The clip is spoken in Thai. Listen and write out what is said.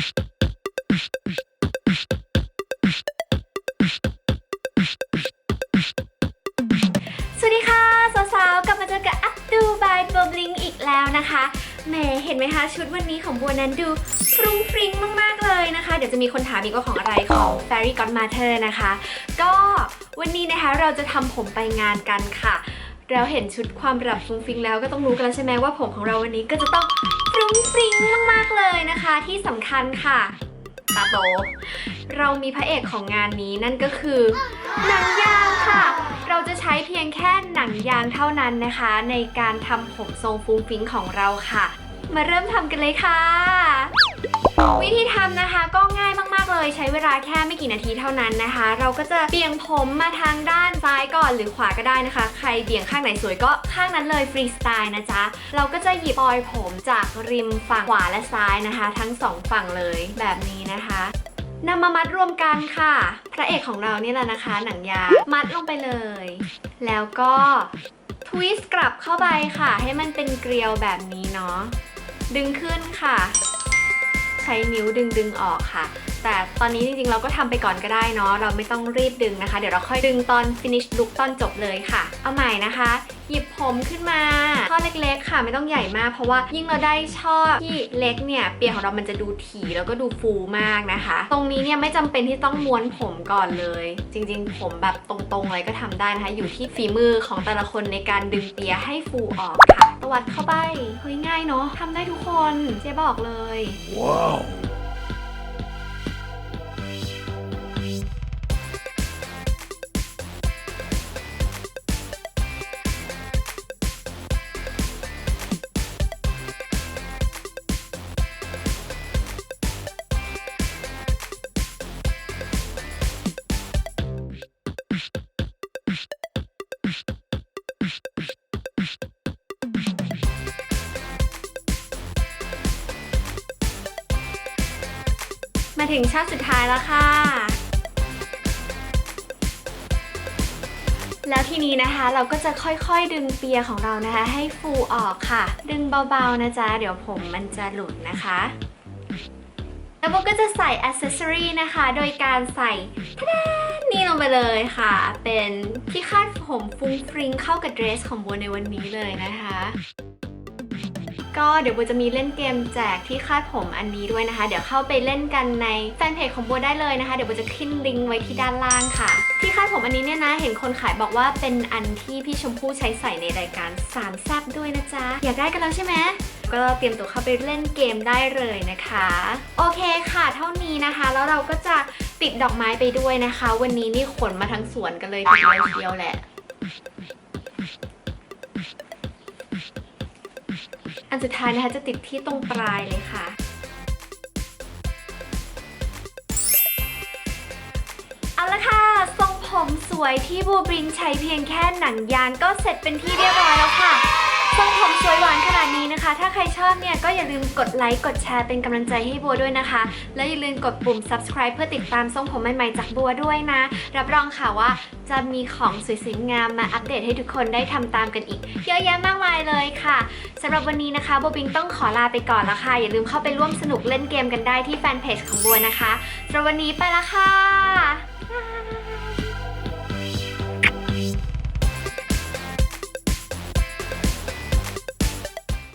สวัสดีค่ะ สาวๆ กลับมาเจอกับอัพดูบายโบบลิงอีกแล้วนะคะแหมเห็นไหมคะ ชุดวันนี้ของบัวนั้นดูฟรุ้งฟริ้งมาก ๆ เลยนะคะ เดี๋ยวจะมีคนถามอีกว่าของอะไรของ Fairy Godmother นะคะ ก็วันนี้นะคะเราจะทำผมไปงานกันค่ะ เราเห็นชุดความประดับฟรุ้งฟริ้งแล้วก็ต้องรู้กันแล้วใช่ไหมว่าผมของเราวันนี้ก็จะต้องฟ รุ้งฟริ้งมากๆเลยนะคะที่สำคัญค่ะตาโต เรามีพระเอกของงานนี้นั่นก็คือ หนังยางค่ะ เราจะใช้เพียงแค่หนังยางเท่านั้นนะคะ ในการทำผมทรงฟุ้งฟิ้งของเราค่ะ มาเริ่มทำกันเลยค่ะ วิธีทำนะคะก็ง่าย เลยใช้เวลาแค่ไม่กี่นาทีเท่านั้นนะคะ เราก็จะเบี่ยงผมมาทางด้านซ้ายก่อนหรือขวาก็ได้นะคะ ใครเบี่ยงข้างไหนสวยก็ข้างนั้นเลยฟรีสไตล์นะจ๊ะ เราก็จะหยิบปลอยผมจากริมฝั่งขวาและซ้ายนะคะ ทั้งสองฝั่งเลยแบบนี้นะคะนำมามัดรวมกันค่ะ พระเอกของเรานี่แหละนะคะ หนังยางมัดลงไปเลย แล้วก็ทวิสต์กลับเข้าไปค่ะ ให้มันเป็นเกลียวแบบนี้เนาะดึงขึ้นค่ะ ใช้นิ้วดึงดึงออกค่ะ แต่ตอนนี้จริงๆเราก็ทำไปก่อนก็ได้เนาะเราไม่ต้องรีบดึงนะคะ เดี๋ยวเราค่อยดึงตอน finish look ตอนจบเลยค่ะ เอาใหม่นะคะ หยิบผมขึ้นมาช่อเล็ก ๆ ค่ะไม่ต้องใหญ่มาก เพราะว่ายิ่งเราได้ช่อที่เล็กเนี่ยเปียของเรามันจะดูถี่แล้วก็ดูฟูมากนะคะ ตรงนี้เนี่ยไม่จำเป็นที่ต้องม้วนผมก่อนเลย จริง ๆ ผมแบบตรงๆอะไรก็ทำได้นะคะ อยู่ที่ฝีมือของแต่ละคนในการดึงเปียให้ฟูออกค่ะ ตวัดเข้าไปเฮ้ยง่ายเนาะทำได้ทุกคนเจ๊บอกเลย Wow. มาถึงชาติสุดท้ายแล้วค่ะ แล้วทีนี้นะคะเราก็จะค่อยๆดึงเปียของเรานะคะ ให้ฟูออกค่ะ ดึงเบาๆนะจ๊ะ เดี๋ยวผมมันจะหลุดนะคะแล้วโบก็จะใส่อ c เซสซอรีนะคะ โดยการใส่ทนนี่ลงไปเลยค่ะ เป็นที่คาดผมฟุ้งฟริ้งเข้ากับเดรสของโบในวันนี้เลยนะคะ ก็เดี๋ยวโบจะมีเล่นเกมแจกที่คาดผมอันนี้ด้วยนะคะ เดี๋ยวเข้าไปเล่นกันในแฟนเพจของโบได้เลยนะคะ เดี๋ยวโบจะขึ้นลิงก์ไว้ที่ด้านล่างค่ะ ที่คาดผมอันนี้เนี่ยนะ เห็นคนขายบอกว่าเป็นอันที่พี่ชมพู่ใช้ใส่ในรายการสามแซบด้วยนะจ๊ะ อยากได้กันแล้วใช่ไหมก็เตรียมตัวเข้าไปเล่นเกมได้เลยนะคะ โอเคค่ะ เท่านี้นะคะ แล้วเราก็จะติดดอกไม้ไปด้วยนะคะ วันนี้นี่ขนมาทั้งสวนกันเลยทีเดียวเชียวแหละ อันสุดท้ายนะคะจะติดที่ตรงปลายเลยค่ะ เอาละค่ะ ทรงผมสวยที่บูบริงใช้เพียงแค่หนังยางก็เสร็จเป็นที่เรียบร้อยแล้วค่ะ ทรงผมสวยหวานขนาดนี้นะคะ ถ้าใครชอบเนี่ยก็อย่าลืมกดไลค์ กดแชร์เป็นกำลังใจให้บัวด้วยนะคะ และอย่าลืมกดปุ่ม subscribe เพื่อติดตามทรงผมใหม่ๆจากบัวด้วยนะ รับรองค่ะว่าจะมีของสวยๆงามมาอัปเดตให้ทุกคนได้ทำตามกันอีก เยอะแยะมากมายเลยค่ะสำหรับวันนี้นะคะบัวบิงต้องขอลาไปก่อนแล้วค่ะ อย่าลืมเข้าไปร่วมสนุกเล่นเกมกันได้ที่แฟนเพจของบัวนะคะสำหรับวันนี้ไปละค่ะ